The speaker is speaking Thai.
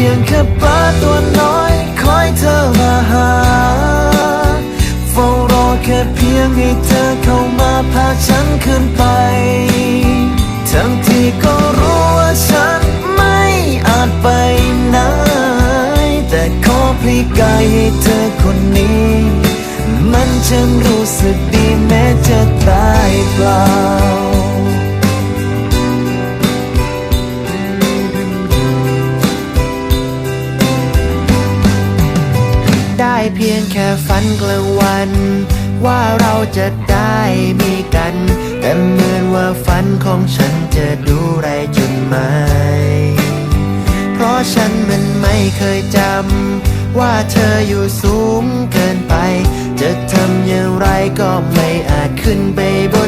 พียงแค่ปลาตัวน้อย คอยเธอมาหาเฝ้ารอแค่เพียงให้เธอเข้ามาพาฉันขึ้นไป ทั้งที่ก็รู้ว่าฉันไม่อาจไปไหน แต่ขอพลีกายให้เธอคนนี้ มันช่างรู้สึกดีแม้จะตายเปล่า ได้เพียงแค่ฝันกลางวัน ว่าเราจะได้มีกัน แต่เหมือนว่าฝันของฉันจะดูไรจนไม่เพราะฉันมันไม่เคยจำ ว่าเธออยู่สูงเกินไป จะทำอย่างไรก็ไม่อาจขึ้นไปบน